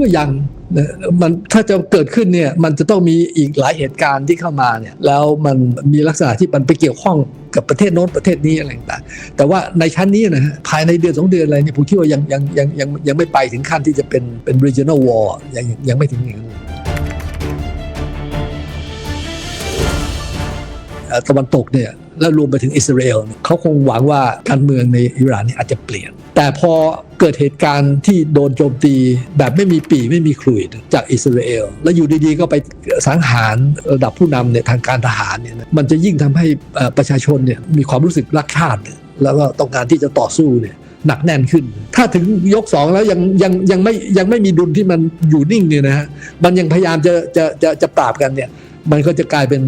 ว่ายังมันถ้าจะเกิดขึ้นเนี่ยมันจะต้องมีอีกหลายเหตุการณ์ที่เข้ามาเนี่ยแล้วมันมีลักษณะที่มันไปเกี่ยวข้องกับประเทศโน้นประเทศนี้อะไรต่างแต่ว่าในชั้นนี้นะฮะภายในเดือนสองเดือนอะไรเนี่ยผมคิดว่ายังยังยังยังยังไม่ไปถึงขั้นที่จะเป็นเป็น regional war ยังยังไม่ถึงอย่างนั้นตะวันตกเนี่ยแล้วรวมไปถึงอิสราเอลเขาคงหวังว่าการเมืองในอิหร่านนี่อาจจะเปลี่ยน แต่พอ เกิดเหตุการณ์ที่โดนโจมตีแบบไม่มีปีไม่มีขลุ่ยจากอิสราเอล แล้วอยู่ดีๆก็ไปสังหารระดับผู้นำเนี่ยทางการทหารเนี่ยมันจะยิ่งทำให้ประชาชนเนี่ยมีความรู้สึกรักชาติ แล้วก็ต้องการที่จะต่อสู้เนี่ยหนักแน่นขึ้น ถ้าถึงยกสองแล้วยังยังยังไม่ยังไม่มีดุลที่มันอยู่นิ่งเนี่ยนะฮะมันยังพยายามจะจะจะจะปราบกันเนี่ยมันก็จะกลายเป็น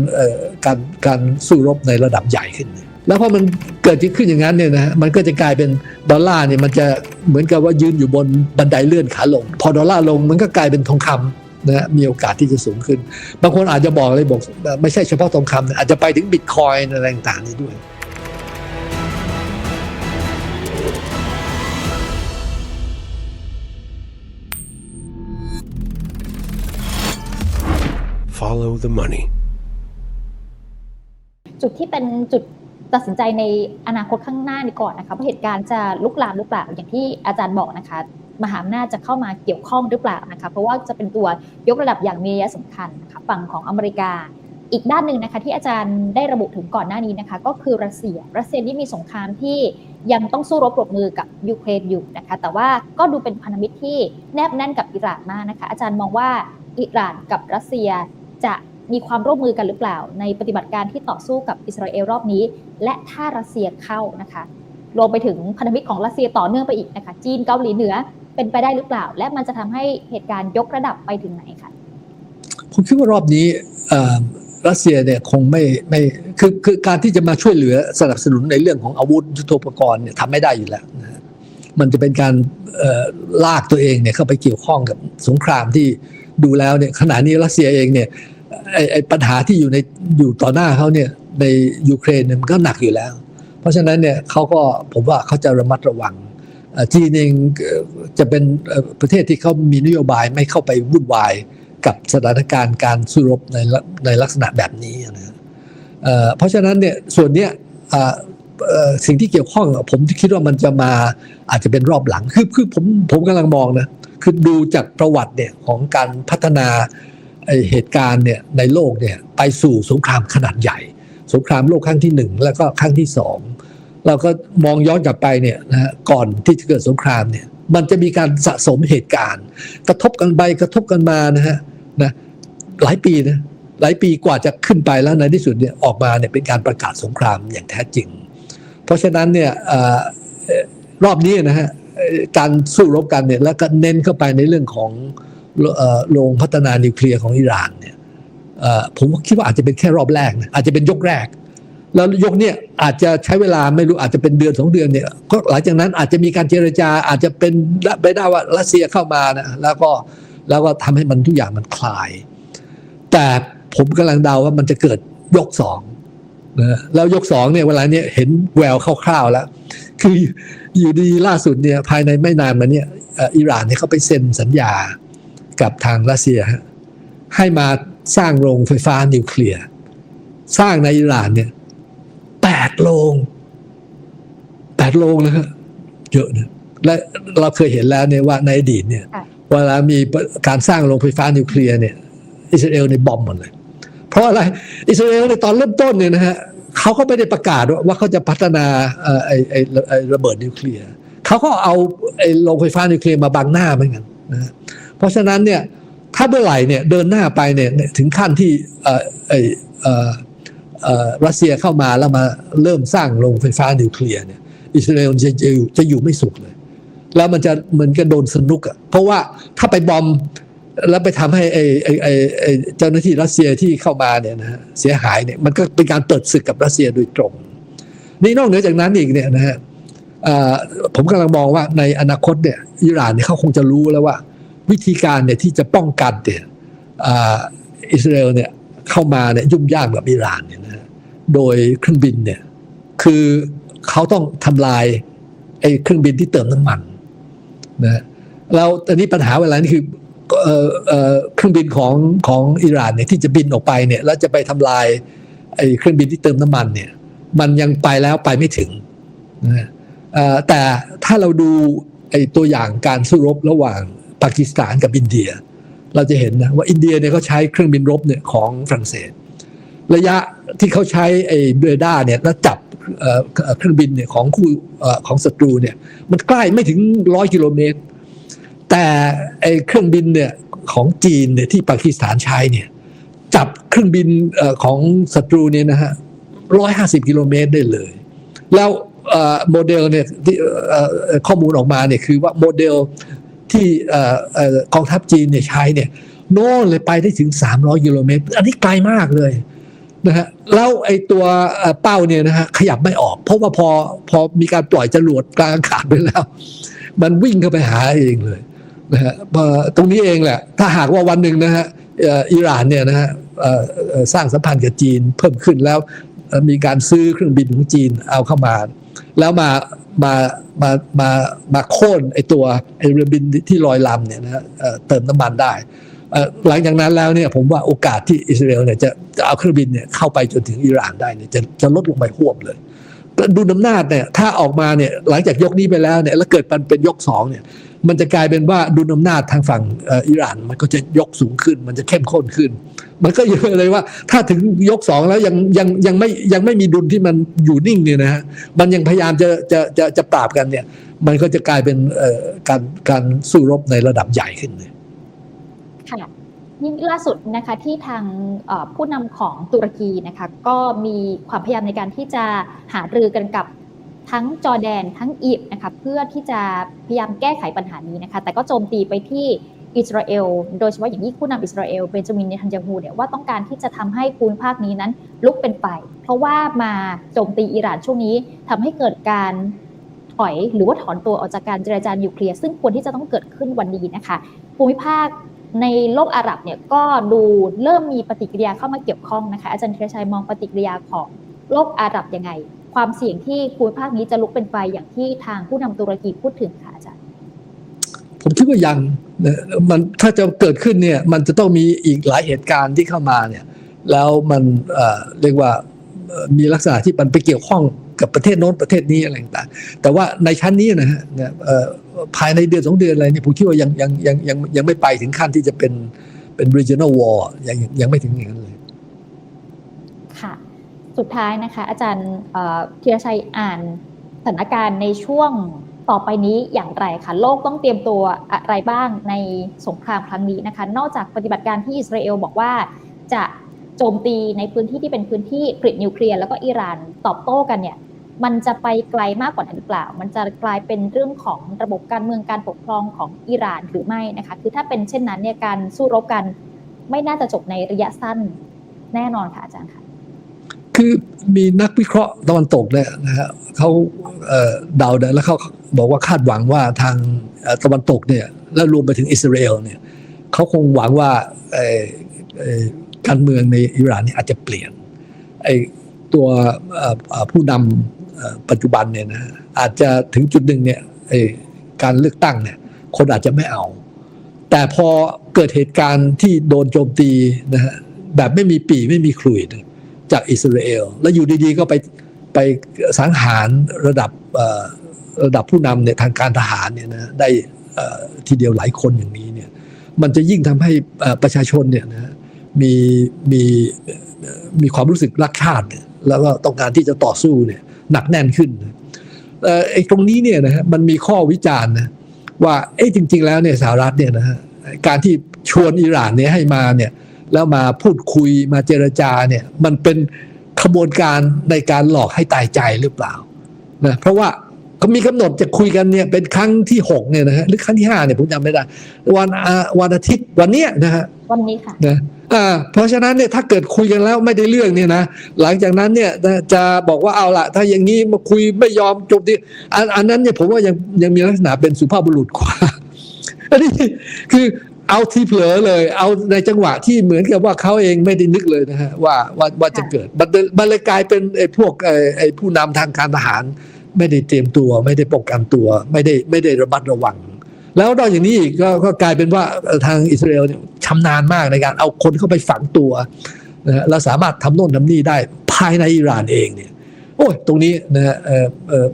การการสู้รบในระดับใหญ่ขึ้น แล้วพอมันเกิดขึ้นอย่างนั้นเนี่ยนะฮะมันก็จะกลายเป็นดอลลาร์เนี่ยมันจะเหมือนกับว่ายืนอยู่บนบันไดเลื่อนขาลง พอดอลลาร์ลงมันก็กลายเป็นทองคำนะฮะมีโอกาสที่จะสูงขึ้น บางคนอาจจะบอกเลยบอก ไม่ใช่เฉพาะทองคำนะอาจจะไปถึงบิตคอยน์อะไรต่างๆนี่ด้วย Follow the money. จุดที่เป็นจุด ตัดสินใจในอนาคตข้างหน้านี้ก่อนนะคะว่าเหตุการณ์จะลุกลามหรือเปล่าอย่างที่อาจารย์บอกนะคะ มหาอำนาจจะเข้ามาเกี่ยวข้องหรือเปล่านะคะเพราะว่าจะเป็นตัวยกระดับอย่างมีนัยสำคัญนะคะฝั่งของอเมริกา อีกด้านหนึ่งนะคะที่อาจารย์ได้ระบุถึงก่อนหน้านี้นะคะ ก็คือรัสเซียรัสเซียที่มีสงครามที่ยังต้องสู้รบปรบมือกับยูเครนอยู่นะคะ แต่ว่าก็ดูเป็นพันธมิตรที่แนบแน่นกับอิหร่านมากนะคะ อาจารย์มองว่าอิหร่านกับรัสเซียจะ มีความร่วมมือกันหรือเปล่า ในปฏิบัติการที่ต่อสู้กับอิสราเอลรอบนี้ และถ้ารัสเซียเข้านะคะรวมไปถึงพันธมิตรของรัสเซียต่อเนื่องไปอีกนะคะจีนเกาหลีเหนือเป็นไปได้หรือเปล่า และมันจะทำให้เหตุการณ์ยกระดับไปถึงไหนคะผมคิดว่ารอบนี้รัสเซียเนี่ยคงไม่ไม่คือคือการที่จะมาช่วยเหลือสนับสนุนในเรื่องของอาวุธยุทโธปกรณ์เนี่ยทำไม่ได้อยู่แล้วนะมันจะเป็นการลากตัวเองเนี่ยเข้าไปเกี่ยวข้องกับสงครามที่ดูแล้วเนี่ยขณะนี้รัสเซียเองเนี่ย ไอไอปัญหาที่อยู่ในอยู่ต่อหน้าเขาเนี่ยในยูเครนเนี่ยมันก็หนักอยู่แล้ว เพราะฉะนั้นเนี่ยเขาก็ผมว่าเขาจะระมัดระวังจีนเองจะเป็นประเทศที่เขามีนโยบายไม่เข้าไปวุ่นวายกับสถานการณ์การสู้รบในในลักษณะแบบนี้นะเพราะฉะนั้นเนี่ยส่วนเนี้ยสิ่งที่เกี่ยวข้องผมคิดว่ามันจะมาอาจจะเป็นรอบหลังคือคือผมผมกำลังมองนะคือดูจากประวัติเนี่ยของการพัฒนา เหตุการณ์เนี่ยในโลกเนี่ยไปสู่สงครามขนาดใหญ่ สงครามโลกครั้งที่หนึ่งแล้วก็ครั้งที่สองเราก็มองย้อนกลับไปเนี่ยนะฮะก่อนที่จะเกิดสงครามเนี่ยมันจะมีการสะสมเหตุการณ์ กระทบกันไปกระทบกันมานะฮะนะหลายปีนะหลายปีกว่าจะขึ้นไปแล้วในที่สุดเนี่ยออกมาเนี่ยเป็นการประกาศสงครามอย่างแท้จริง เพราะฉะนั้นเนี่ยอรอบนี้นะฮะการสู้รบกันเนี่ยแล้วก็เน้นเข้าไปในเรื่องของ โรงพัฒนานิวเคลียร์ของอิหร่านเนี่ยผมคิดว่าอาจจะเป็นแค่รอบแรกนะอาจจะเป็นยกแรก แล้วยกเนี่ยอาจจะใช้เวลาไม่รู้อาจจะเป็นเดือนสองเดือนเนี่ยก็หลังจากนั้นอาจจะมีการเจรจาอาจจะเป็นไปได้ว่ารัสเซียเข้ามานะแล้วก็แล้วก็ทำให้มันทุกอย่างมันคลาย แต่ผมกำลังเดาว่ามันจะเกิดยกสองนะแล้วยกสองเนี่ยเวลาเนี่ยเห็นแววคร่าวๆแล้ว คืออยู่ดีล่าสุดเนี่ยภายในไม่นานมาเนี่ยอิหร่านเนี่ยเขาไปเซ็นสัญญา กับทางรัสเซียฮะให้มาสร้างโรงไฟฟ้านิวเคลียร์ สร้างในอิหร่านเนี่ยแปดโรงแปดโรงนะฮะเยอะนะและเราเคยเห็นแล้วเนี่ยว่าในอดีตเนี่ยค่ะเวลามีการสร้างโรงไฟฟ้านิวเคลียร์เนี่ย อิสราเอลในยบอมหมดเลย เพราะอะไรอิสราเอลในตอนเริ่มต้นเนี่ยนะฮะเขาก็ไม่ได้ประกาศว่าว่าเขาจะพัฒนาเอ่อไอ้ไอ้ไอ้ระเบิดนิวเคลียร์เขาก็เอาไอ้โรงไฟฟ้านิวเคลียร์มาบังหน้าเหมือนกันนะฮะ เพราะฉะนั้นเนี่ยถ้าเมื่อไหร่เนี่ยเดินหน้าไปเนี่ยถึงขั้นที่รัสเซียเข้ามาแล้วมาเริ่มสร้างโรงไฟฟ้านิวเคลียร์เนี่ยอิสราเอลจะจะอยู่จะอยู่ไม่สุขเลย แล้วมันจะเหมือนกับโดนสนุกอะเพราะว่าถ้าไปบอมแล้วไปทำให้ไอ้ไอ้ไอ้เจ้าหน้าที่รัสเซียที่เข้ามาเนี่ยนะฮะเสียหายเนี่ยมันก็เป็นการเปิดศึกกับรัสเซียโดยตรง นี่นอกเหนือจากนั้นอีกเนี่ยนะฮะผมกำลังมองว่าในอนาคตเนี่ยอิหร่านเนี่ยเขาคงจะรู้แล้วว่า วิธีการเนี่ยที่จะป้องกันเนี่ยวอิสราเอลเนี่ยเข้ามาเนี่ยยุ่งยากแบบอิหร่านเนี่ยนะโดยเครื่องบินเนี่ยคือเขาต้องทำลายไอ้เครื่องบินที่เติมน้ำมันนะแล้วตอนนี้ปัญหาเวลานี่คือเออเครื่องบินของของอิหร่านเนี่ยที่จะบินออกไปเนี่ยแล้วจะไปทำลายไอ้เครื่องบินที่เติมน้ำมันเนี่ยมันยังไปแล้วไปไม่ถึงนะแต่ถ้าเราดูไอ้ตัวอย่างการสู้รบระหว่าง ปากีสถานกับอินเดีย เราจะเห็นนะว่าอินเดียเนี่ยเขาใช้เครื่องบินรบเนี่ยของฝรั่งเศส ระยะที่เขาใช้ไอ้เบรด้าเนี่ยแล้วจับเครื่องบินเนี่ยของคู่ของศัตรูเนี่ยมันใกล้ไม่ถึงร้อยกิโลเมตร แต่ไอ้เครื่องบินเนี่ยของจีนเนี่ยที่ปากีสถานใช้เนี่ยจับเครื่องบินของศัตรูเนี่ยนะฮะร้อยห้าสิบกิโลเมตรได้เลย แล้วโมเดลเนี่ยที่ข้อมูลออกมาเนี่ยคือว่าโมเดล ที่กองทัพจีนเนี่ยใช้เนี่ยโน่นเลยไปได้ถึง 300กิโลเมตร อันนี้ไกลมากเลยนะฮะแล้วไอ้ตัวเป้าเนี่ยนะฮะขยับไม่ออก เพราะว่าพอพอมีการปล่อยจรวดกลางอากาศไปแล้ว มันวิ่งเข้าไปหาเองเลยนะฮะตรงนี้เองแหละ ถ้าหากว่าวันหนึ่งนะฮะอิหร่านเนี่ยนะฮะสร้างสัมพันธ์กับจีนเพิ่มขึ้นแล้วมีการซื้อเครื่องบินของจีนเอาเข้ามา แล้วมา มามามามาโค่นไอตัวไอเรือบินที่ลอยลำเนี่ยนะเติมน้ำมันได้หลังจากนั้นแล้วเนี่ยผมว่าโอกาสที่อิสราเอลเนี่ยจะจะเอาเครื่องบินเนี่ยเข้าไปจนถึงอิหร่านได้เนี่ยจะจะลดลงไปหวบเลยดูน้ำนาจเนี่ยถ้าออกมาเนี่ยหลังจากยกนี้ไปแล้วเนี่ยแล้วเกิดมันเป็นยกสองเนี่ยมันจะกลายเป็นว่าดุลอำนาจทางฝั่งอิหร่านมันก็จะยกสูงขึ้น มันจะเข้มข้นขึ้น มันก็เยอะเลยว่า ถ้าถึงยกสองแล้วยังยังยังไม่ยังไม่มีดุลที่มันอยู่นิ่งเนี่ยนะฮะมันยังพยายามจะจะจะจะปราบกันเนี่ย มันก็จะกลายเป็นเอ่อการการสู้รบในระดับใหญ่ขึ้นเลยค่ะยิ่งล่าสุดนะคะที่ทางผู้นำของตุรกีนะคะก็มีความพยายามในการที่จะหารือกันกับทั้งจอแดนทั้งอียิปต์นะคะเพื่อที่จะพยายามแก้ไขปัญหานี้นะคะแต่ก็โจมตีไปที่ อิสราเอลโดยเฉพาะอย่างยิ่งผู้นำอิสราเอลเบนจามินเนทันยาฮูเนี่ยว่าต้องการที่จะทำให้ภูมิภาคนี้นั้นลุกเป็นไฟเพราะว่ามาโจมตีอิหร่านช่วงนี้ทำให้เกิดการถอยหรือว่าถอนตัวออกจากการเจรจานิวเคลียร์ซึ่งควรที่จะต้องเกิดขึ้นวันนี้นะคะ ภูมิภาคในโลกอาหรับเนี่ยก็ดูเริ่มมีปฏิกิริยาเข้ามาเกี่ยวข้องนะคะอาจารย์ธีรชัยมองปฏิกิริยาของโลกอาหรับยังไง ความเสี่ยงที่ภูมิภาคนี้จะลุกเป็นไฟอย่างที่ทางผู้นำตุรกีพูดถึงค่ะ ผมคิดว่ายังนะมันถ้าจะเกิดขึ้นเนี่ยมันจะต้องมีอีกหลายเหตุการณ์ที่เข้ามาเนี่ยแล้วมันเรียกว่ามีลักษณะที่มันไปเกี่ยวข้องกับประเทศโน้นประเทศนี้อะไรต่างแต่ว่าในชั้นนี้นะฮะภายในเดือนสองเดือนอะไรเนี่ยผมคิดว่ายังยังยังยังยังไม่ไปถึงขั้นที่จะเป็นเป็น regional war ยังยังไม่ถึงอย่างนั้นเลยค่ะ สุดท้ายนะคะ อาจารย์เอ่อธีรชัยอ่านสถานการณ์ในช่วง ต่อไปนี้อย่างไรคะโลกต้องเตรียมตัวอะไรบ้างในสงครามครั้งนี้นะคะ นอกจากปฏิบัติการที่อิสราเอลบอกว่าจะโจมตีในพื้นที่ที่เป็นพื้นที่ผลิตนิวเคลียร์แล้วก็อิหร่านตอบโต้กันเนี่ยมันจะไปไกลมากกว่านั้นหรือเปล่า มันจะกลายเป็นเรื่องของระบบการเมืองการปกครองของอิหร่านหรือไม่นะคะ คือถ้าเป็นเช่นนั้นเนี่ยการสู้รบกัน ไม่น่าจะจบในระยะสั้นแน่นอนค่ะอาจารย์ค่ะ คือมีนักวิเคราะห์ตะวันตกเนี่ยนะฮะเขาเดาแล้วเขาบอกว่าคาดหวังว่าทางตะวันตกเนี่ยแล้วรวมไปถึงอิสราเอลเนี่ยเขาคงหวังว่าการเมืองในอิหร่านนี่อาจจะเปลี่ยนไอ้ตัวผู้นำปัจจุบันเนี่ยนะอาจจะถึงจุดหนึ่งเนี่ยการเลือกตั้งเนี่ยคนอาจจะไม่เอา แต่พอเกิดเหตุการณ์ที่โดนโจมตีนะฮะแบบไม่มีปีไม่มีขลุ่ยเนี่ย จากอิสราเอล แล้วอยู่ดีๆก็ไปไปสังหารระดับระดับผู้นำเนี่ยทางการทหารเนี่ยนะได้ทีเดียวหลายคนอย่างนี้เนี่ยมันจะยิ่งทำให้ประชาชนเนี่ยนะมีมีมีความรู้สึกรักชาติ แล้วก็ต้องการที่จะต่อสู้เนี่ยหนักแน่นขึ้นเอ่ไอ้ตรงนี้เนี่ยนะฮะมันมีข้อวิจารณ์นะว่าเอ้จริง ๆ แล้วเนี่ยสหรัฐเนี่ยนะฮะการที่ชวนอิหร่านเนี่ยให้มาเนี่ย แล้วมาพูดคุยมาเจรจาเนี่ยมันเป็นขบวนการในการหลอกให้ตายใจหรือเปล่านะเพราะว่าเขามีกำหนดจะคุยกันเนี่ยเป็นครั้งที่หกเนี่ยนะฮะหรือครั้งที่ห้าเนี่ยผมจำไม่ได้วันอาวันอาทิตย์วันเนี้ยนะฮะวันนี้ค่ะนะอ่าเพราะฉะนั้นเนี่ยถ้าเกิดคุยกันแล้วไม่ได้เรื่องเนี่ยนะหลังจากนั้นเนี่ยนะจะบอกว่าเอาละถ้าอย่างนี้มาคุยไม่ยอมจบที่อันอันนั้นเนี่ยผมว่ายังยังมีลักษณะเป็นสุภาพบุรุษกว่าอันนี้คือ เอาที่เผลอเลย เอาในจังหวะที่เหมือนกับว่าเขาเองไม่ได้นึกเลยนะฮะว่าว่าว่าจะเกิดมันเลยมันเลยกลายเป็นไอ้พวกไอ้ไอ้ผู้นำทางการทหาร ไม่ได้เตรียมตัว ไม่ได้ป้องกันตัว ไม่ได้ไม่ได้ระมัดระวัง แล้วนอกจากนี้อีกก็ก็กลายเป็นว่าเอ่อทางอิสราเอลเนี่ยชำนาญมากในการเอาคนเข้าไปฝังตัวนะฮะแล้วสามารถทำโน่นทำนี่ได้ภายในอิหร่านเองเนี่ยโอ้ยตรงนี้นะฮะเออเออ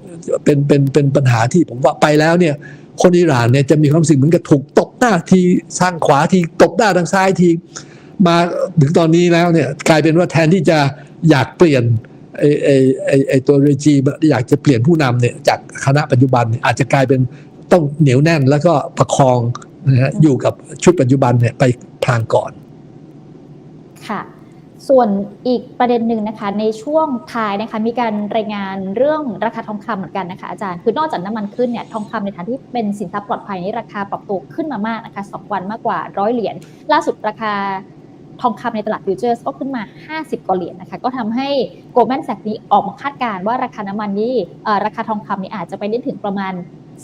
เป็นเป็นเป็นปัญหาที่ผมว่าไปแล้วเนี่ย คนอิหร่านเนี่ยจะมีความรู้สึกเหมือนกับถูกตบหน้าทีสร้างขวาทีตบหน้าทางซ้ายทีมาถึงตอนนี้แล้วเนี่ยกลายเป็นว่าแทนที่จะอยากเปลี่ยนไอ้ไอ้ไอ้ไอ้ตัวเรจีอยากจะเปลี่ยนผู้นำเนี่ยจากคณะปัจจุบันอาจจะกลายเป็นต้องเหนียวแน่นแล้วก็ประคองนะฮะอยู่กับชุดปัจจุบันเนี่ยไปพลางก่อน ค่ะ ส่วนอีกประเด็นหนึ่งนะคะ ในช่วงท้ายนะคะมีการรายงานเรื่องราคาทองคำเหมือนกันนะคะอาจารย์คือนอกจากน้ำมันขึ้นเนี่ยทองคำในฐานที่เป็นสินทรัพย์ปลอดภัยนี่ราคาปรับตัวขึ้นมามากนะคะสองวันมากกว่าร้อยเหรียญล่าสุดราคาทองคำในตลาดฟิวเจอร์สก็ขึ้นมา 50กว่าเหรียญนะคะ ก็ทำให้ Goldman Sachs นี้ออกมาคาดการณ์ว่าราคาน้ำมันนี่ราคาทองคำนี่อาจจะไปได้ถึงประมาณ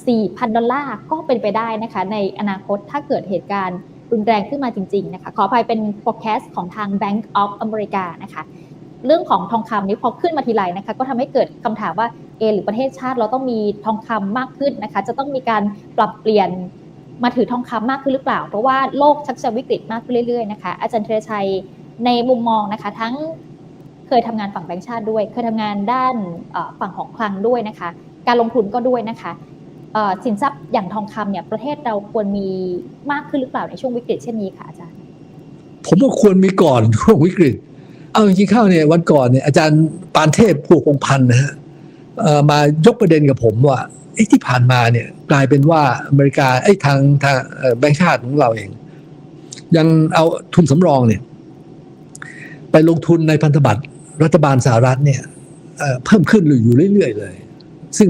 4,000 ดอลลาร์ก็เป็นไปได้นะคะ ในอนาคตถ้าเกิดเหตุการณ์ รุนแรงขึ้นมาจริง ๆ นะคะ ขออภัยเป็น forecast ของทาง Bank of America นะคะ เรื่องของทองคำนี้พอขึ้นมาทีไรนะคะ ก็ทำให้เกิดคำถามว่าเออหรือประเทศชาติเราต้องมีทองคำมากขึ้นนะคะ จะต้องมีการปรับเปลี่ยนมาถือทองคำมากขึ้นหรือเปล่า เพราะว่าโลกชักจะวิกฤตมากขึ้นเรื่อยๆนะคะ อาจารย์เทรชัยในมุมมองนะคะ ทั้งเคยทำงานฝั่งแบงก์ชาติด้วย เคยทำงานด้านฝั่งของคลังด้วยนะคะ การลงทุนก็ด้วยนะคะ สินทรัพย์อย่างทองคำเนี่ยประเทศเราควรมีมากขึ้นหรือเปล่าในช่วงวิกฤตเช่นนี้ค่ะอาจารย์ ผมว่าควรมีก่อนช่วงวิกฤต เอาจริงๆเข้าเนี่ยวันก่อนเนี่ยอาจารย์ปานเทพผูกพงพันนะฮะเอ่อมายกประเด็นกับผมว่าไอ้ที่ผ่านมาเนี่ยกลายเป็นว่าอเมริกาไอ้ทางทางแบงก์ชาติของเราเอง ยังเอาทุนสำรองเนี่ยไปลงทุนในพันธบัตรรัฐบาลสหรัฐเนี่ยเอ่อเพิ่มขึ้นอยู่เรื่อยๆเลย ซึ่ง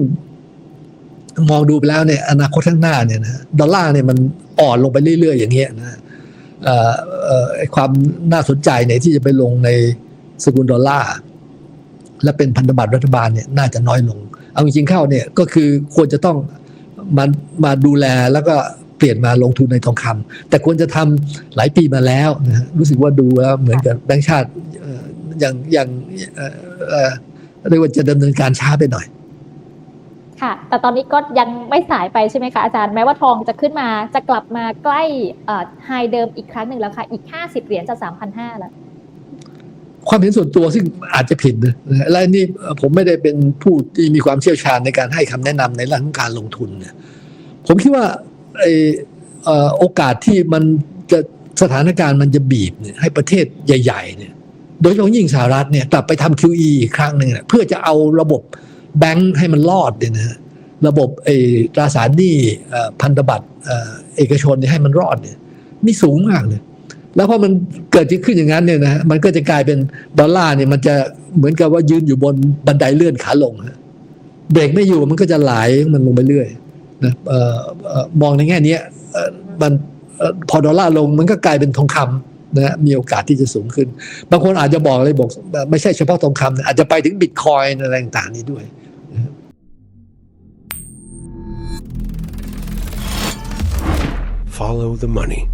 มองดูไปแล้วเนี่ยอนาคตข้างหน้าเนี่ยนะดอลลาร์เนี่ยมันอ่อนลงไปเรื่อย ๆ อย่างเงี้ยนะเอ่อออความน่าสนใจเนี่ยที่จะไปลงในสกุลดอลลาร์และเป็นพันธบัตรรัฐบาลเนี่ยน่าจะน้อยลง เอาจริงๆเข้าเนี่ยก็คือควรจะต้องมามาดูแลแล้วก็เปลี่ยนมาลงทุนในทองคำแต่ควรจะทำหลายปีมาแล้วนะฮะรู้สึกว่าดูแล้วเหมือนกับแบงก์ชาติเอ่ออย่างอย่างเอ่อเอ่อเรียกว่าจะดำเนินการช้าไปหน่อย ค่ะ แต่ตอนนี้ก็ยังไม่สายไปใช่ไหมคะอาจารย์ แม้ว่าทองจะขึ้นมาจะกลับมาใกล้ไฮเดิมอีกครั้งหนึ่งแล้วค่ะ อีก 50 เหรียญจะ3,500แล้ว ความเห็นส่วนตัวซึ่งอาจจะผิดนะและนี่ผมไม่ได้เป็นผู้ที่มีความเชี่ยวชาญในการให้คำแนะนำในเรื่องของการลงทุนเนี่ยผมคิดว่าไอโอกาสที่มันจะสถานการณ์มันจะบีบเนี่ยให้ประเทศใหญ่ ๆ เนี่ย โดยเฉพาะยิ่งสหรัฐเนี่ยกลับไปทำ QE อีกครั้งหนึ่งเเพื่อจะเอาระบบ แบงค์ให้มันรอดเนี่ยนะฮะระบบไอ้ตราสารหนี้พันธบัตรเอกชนเนี่ยให้มันรอดเนี่ยมีสูงมากเลยแล้วพอมันเกิดขึ้นอย่างนั้นเนี่ยนะฮะมันก็จะกลายเป็นดอลลาร์เนี่ยมันจะเหมือนกับว่ายืนอยู่บนบันไดเลื่อนขาลงฮะเบรกไม่อยู่มันก็จะไหลมันลงไปเรื่อยนะออมองในแง่นี้มันพอดอลลาร์ลงมันก็กลายเป็นทองคำนะฮะมีโอกาสที่จะสูงขึ้น บางคนอาจจะบอกเลยบอกไม่ใช่เฉพาะทองคำอาจจะไปถึงบิตคอยน์อะไรต่างๆนี้ด้วย Follow the money.